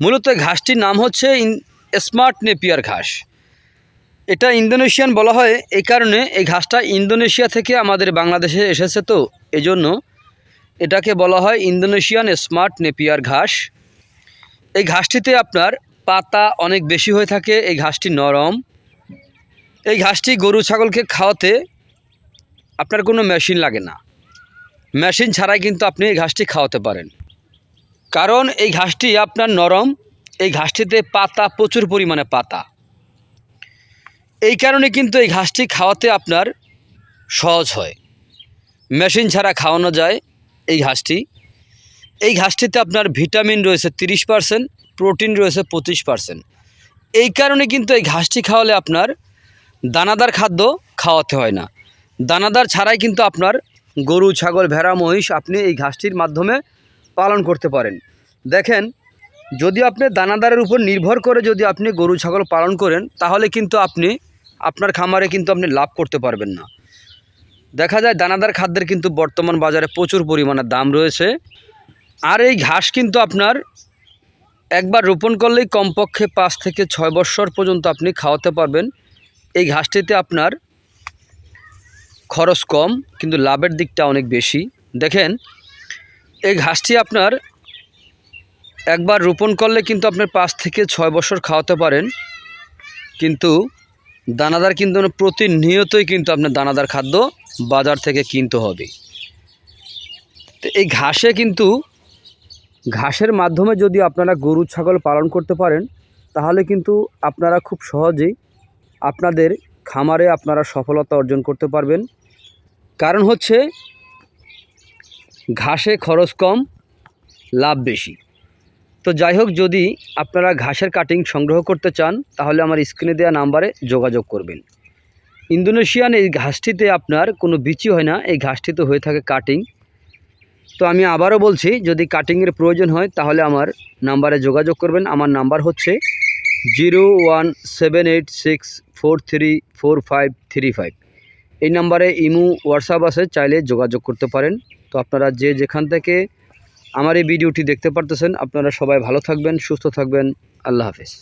মূলত ঘাসটির নাম হচ্ছে স্মার্ট নেপিয়ার ঘাস। এটা ইন্দোনেশিয়ান বলা হয়, এই কারণে এই ঘাসটা ইন্দোনেশিয়া থেকে আমাদের বাংলাদেশে এসেছে তো, এজন্য এটাকে বলা হয় ইন্দোনেশিয়ান স্মার্ট নেপিয়ার ঘাস। এই ঘাসটিতে আপনার পাতা অনেক বেশি হয়ে থাকে, এই ঘাসটি নরম। এই ঘাসটি গরু ছাগলকে খাওয়াতে আপনার কোনো মেশিন লাগে না। মেশিন ছাড়াই কিন্তু আপনি এই ঘাসটি খাওয়াতে পারেন। কারণ এই ঘাসটি আপনার নরম, এই ঘাসটিতে পাতা, প্রচুর পরিমাণে পাতা। এই কারণে কিন্তু এই ঘাসটি খাওয়াতে আপনার সহজ হয়। মেশিন ছাড়া খাওয়ানো যায় এই ঘাসটি। এই ঘাসটিতে আপনার ভিটামিন রয়েছে তিরিশ পার্সেন্ট, প্রোটিন রয়েছে পঁচিশ পার্সেন্ট। এই কারণে কিন্তু এই ঘাসটি খাওয়ালে আপনার দানাদার খাদ্য খাওয়াতে হয় না। দানাদার ছাড়াই কিন্তু আপনার গরু, ছাগল, ভেড়া, মহিষ আপনি এই ঘাসটির মাধ্যমে পালন করতে পারেন। দেখেন, যদি আপনি দানাদারের উপর নির্ভর করে যদি আপনি গরু, ছাগল পালন করেন, তাহলে কিন্তু আপনি, আপনার খামারে কিন্তু আপনি লাভ করতে পারবেন না। দেখা যায় দানাদার খাদ্যের কিন্তু বর্তমান বাজারে প্রচুর পরিমাণে দাম রয়েছে। আর এই ঘাস কিন্তু আপনার একবার রোপণ করলেই কমপক্ষে পাঁচ থেকে ছয় বছর পর্যন্ত আপনি খাওয়াতে পারবেন। এই ঘাসটিতে আপনার খরচ কম, কিন্তু লাভের দিকটা অনেক বেশি। দেখেন এই ঘাসটি আপনার একবার রোপণ করলে কিন্তু আপনার পাঁচ থেকে ছয় বছর খাওয়াতে পারেন। কিন্তু দানাদার কিন্তু প্রতিনিয়তই কিন্তু আপনার দানাদার খাদ্য বাজার থেকে কিনতে হবে। তো এই ঘাসে কিন্তু ঘাসের মাধ্যমে যদি আপনারা গরু, ছাগল পালন করতে পারেন, তাহলে কিন্তু আপনারা খুব সহজেই আপনাদের খামারে আপনারা সফলতা অর্জন করতে পারবেন। কারণ হচ্ছে ঘাসে খরচ কম, লাভ বেশি। তো যাই হোক, যদি আপনারা ঘাসের কাটিং সংগ্রহ করতে চান, তাহলে আমার স্ক্রিনে দেওয়া নাম্বারে যোগাযোগ করবেন। ইন্দোনেশিয়ান এই ঘাসটিতে আপনার কোনো বিচি হয় না, এই ঘাসটিতে হয়ে থাকে কাটিং তো আমি আবারও বলছি, যদি কাটিংয়ের প্রয়োজন হয়, তাহলে আমার নাম্বারে যোগাযোগ করবেন। আমার নাম্বার হচ্ছে zero one seven eight six four three four five three five. এই নাম্বারে ইমু হোয়াটসঅ্যাপ আছে, চাইলে যোগাযোগ করতে পারেন। তো আপনারা যে যেখান থেকে আমার এই ভিডিওটি দেখতে পারতেছেন, আপনারা সবাই ভালো থাকবেন, সুস্থ থাকবেন। আল্লাহ হাফেজ।